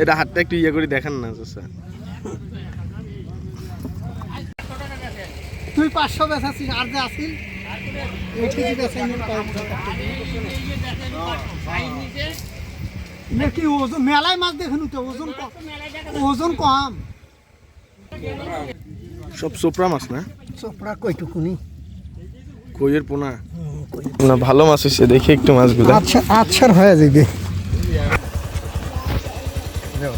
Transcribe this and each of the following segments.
এটা হাতটা একটু ইয়ে করে দেখান না চাচা। তুই পাঁচশো বেচাছিস আর যে আসিল এটি যে বেচে নিন কি ওজন মেলায় মাছ দেখুন তো ওজন ওজন কম। সব সোপরা মাছ না? চোপড়া কইটুকুনি। কইয়ের পোনা? না ভালো মাছ হয়েছে দেখি একটু মাছগুলো। আচ্ছা আচ্ছার হয়ে যাবে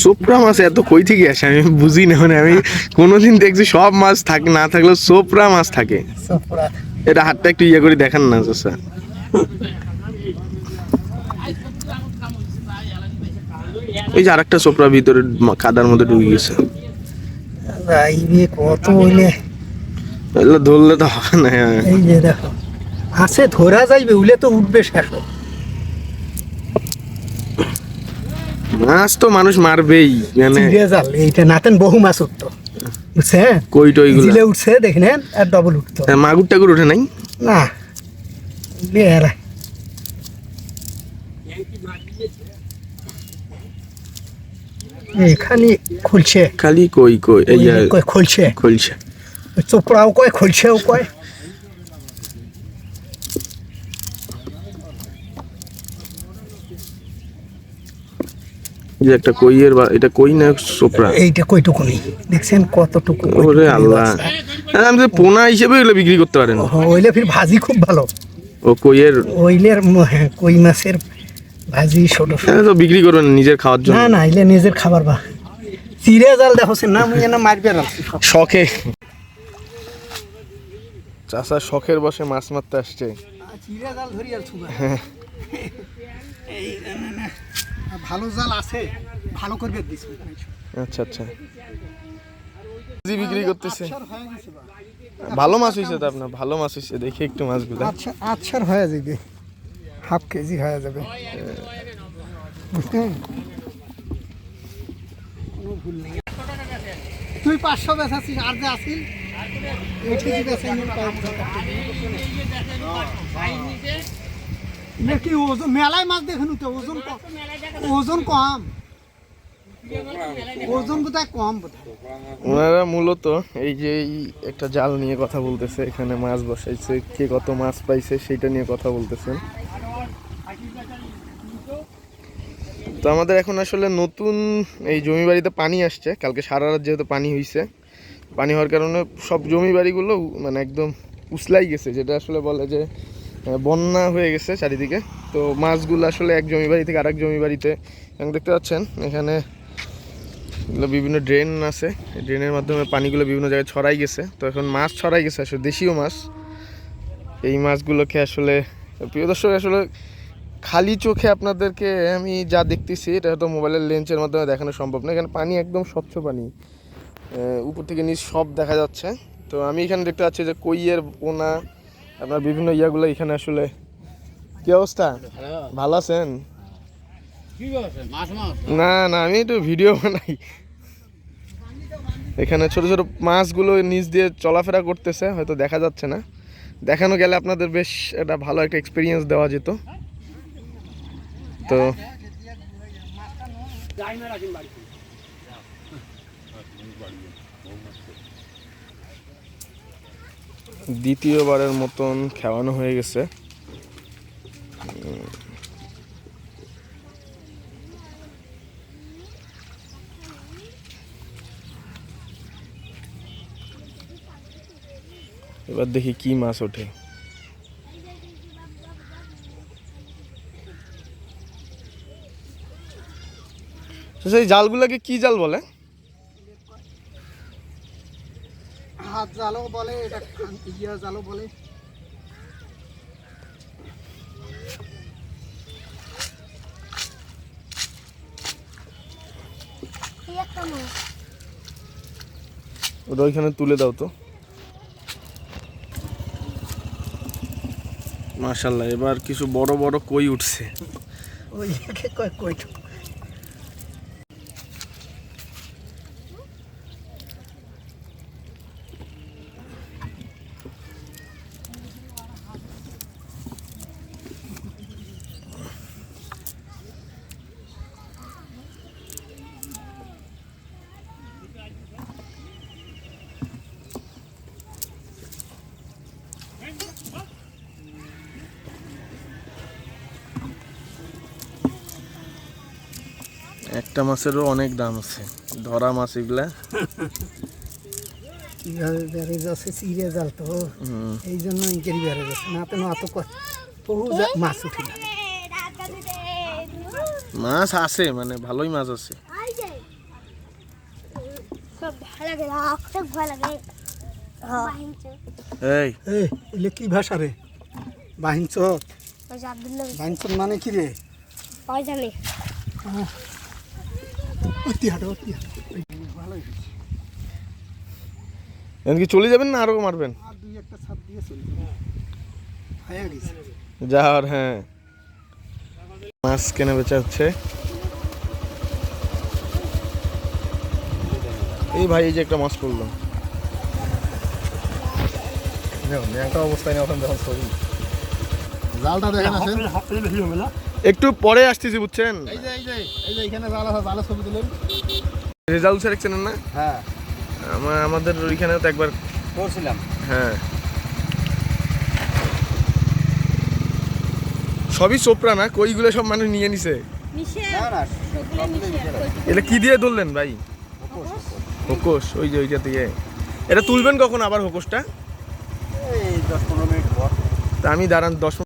সোপরা মাছ এত কই থেকে আসে? আমি বুঝি না মানে আমি কোনোদিন দেখছি সব মাছ থাকে না থাকলেও সোপরা মাছ থাকে। এটা হাতটা একটু ইয়ে করে দেখান না চাচা এই যে আরেকটা সোপরা ভিতরে কাদার মধ্যে ঢুকে গেছে। কত হইলে? ধরলে তো হবে না হ্যাঁ। এই যে দেখো। আছে ধরা যাইবে উলে তো উঠবে শেষ। মাছ তো মানুষ মারবেই মানে জাল এইটা নাতেন বহু মাছ উঠতো। বুঝছে কই টইগুলো জিলে উঠছে দেখেন আর ডবল উঠতো। হ্যাঁ, মাগুর টাগুর ওঠে নাই? না। বেয়ারা এখানে খুলছে। খালি কই কই এই কয় খুলছে। খুলছে। চোপড়াও কয় খুলছেও কয়। যে একটা কইয়ের বা- এটা কই না সোপরা? এইটা কইটুকুনি। দেখছেন কতটুকু ওরে আল্লাহ। হ্যাঁ, আমি তো পোনা হিসেবে এগুলো বিক্রি করতে পারেন। ওইলে ফির ভাজি খুব ভালো। ও কইয়ের? ওইলের হ্যাঁ, কই মাছের ভাজি ছোট ছোট। হ্যাঁ, তো বিক্রি করবেন নিজের খাওয়ার জন্য। না না এলে নিজের খাবার বা। চিড়ে জাল দেখো না মুই না মারবে না শখে। চাষা শখের বসে মাছ মারতে আসছে। চিড়ে জাল ধরি আর ছুবা। এই না, না, না। ভালো জাল আছে ভালো করবে আচ্ছা আচ্ছা। জি বিক্রি করতেছে। ভালো মাছ হয়েছে তো আপনার ভালো মাছ হয়েছে দেখি একটু মাছগুলো। আচ্ছা আচ্ছার হয়ে যাবে। হাফ কেজি হয়ে যাবে। বুঝলেন কোনো ভুল নেই। তুই পাঁচশো বেচাছিস আর যে আসিল এটি যে বেচে নিন কি ওজন মেলায় মাছ দেখুন তো, ওজন ওজন কম। ওনারা মূলত এই যে এই একটা জাল নিয়ে কথা বলতেছে, এখানে মাছ বসাইছে, কে কত মাছ পাইছে সেটা নিয়ে কথা বলতেছেন। তো আমাদের এখন আসলে নতুন এই জমি বাড়িতে পানি আসছে, কালকে সারা রাত যেহেতু পানি হয়েছে পানি হওয়ার কারণে সব জমি বাড়িগুলো মানে একদম উসলাই গেছে, যেটা আসলে বলে যে বন্যা হয়ে গেছে চারিদিকে। তো মাছগুলো আসলে এক জমি বাড়ি থেকে আরেক জমি বাড়িতে এবং দেখতে পাচ্ছেন, এখানে এগুলো বিভিন্ন ড্রেন আছে। ড্রেনের মাধ্যমে পানিগুলো বিভিন্ন জায়গায় ছড়াই গেছে। তো এখন মাছ ছড়াই গেছে, আসলে দেশীয় মাছ। এই মাছগুলোকে আসলে, প্রিয় দর্শক, আসলে খালি চোখে আপনাদেরকে আমি যা দেখতেছি, এটা হয়তো মোবাইলের লেন্সের মাধ্যমে দেখানো সম্ভব না এখানে পানি একদম স্বচ্ছ পানি। উপর থেকে নিচ সব দেখা যাচ্ছে। তো আমি এখানে দেখতে পাচ্ছি যে কইয়ের পোনা আপনার বিভিন্ন ইয়াগুলো এখানে আসলে কি অবস্থা? ভালো। আছেন? না না আমি একটু ভিডিও বানাই। এখানে ছোট ছোট মাছগুলো নিচ দিয়ে চলাফেরা করতেছে হয়তো দেখা যাচ্ছে না। দেখানো গেলে আপনাদের বেশ একটা ভালো একটা এক্সপিরিয়েন্স দেওয়া যেত। তো দ্বিতীয়বারের মতন খাওয়ানো হয়ে গেছে। এবার দেখি কি মাছ ওঠে। সেই জালগুলোকে কি জাল বলে? হাত জালও বলে এটা খান- ইয়া জালও বলে। ওটা ওইখানে তুলে দাও তো। মাশাল্লাহ এবার কিছু বড় বড় কই উঠছে। ওই কয় কই? একটা মাছেরও অনেক দাম আছে। ধরা মাছ এগুলা। কীভাবে বেড়ে যাচ্ছে চিড়ে জাল তো। এই জন্য ইঙ্কেরি বেড়ে যাচ্ছে না তো অত বহু মাছ উঠি না মাছ আছে মানে ভালোই মাছ আছে। আই যে সব ভালো লাগে খুব ভালো লাগে হ্যাঁ এই এলে কি ভাষা রে? বাহিন চোখ ওই যে আব্দুল্লাহ। বাহিন চোখ মানে কি রে? জানি এমনকি চলে যাবেন না আরও মারবেন? আর দুই একটা ছাপ দিয়ে চলবে হয়ে হ্যাঁ। মাছ কেনা বেচা হচ্ছে। এই ভাই এই যে একটা মাছ পড়ল। একটা অবস্থায় নেই ওখানে যখন ছবি জালটা দেখেন আছেন? একটু পরে আসতেছি বুঝছেন? এই যে এই যে এই যে এখানে জাল আছে জালের ছবি তুলেন। রেজাল্ট সেলেকশন না? হ্যাঁ। আমার আমাদের ওইখানেও তো একবার করছিলাম। হ্যাঁ। সবই চোপড়া না? কইগুলো সব মানুষ নিয়ে নিছে। এটা কি দিয়ে ধরলেন ভাই? হোকস ওই যে ওইটা থেকে এটা তুলবেন কখন আবার হোকসটা এই দশ পনেরো মিনিট তা আমি দাঁড়ান দশ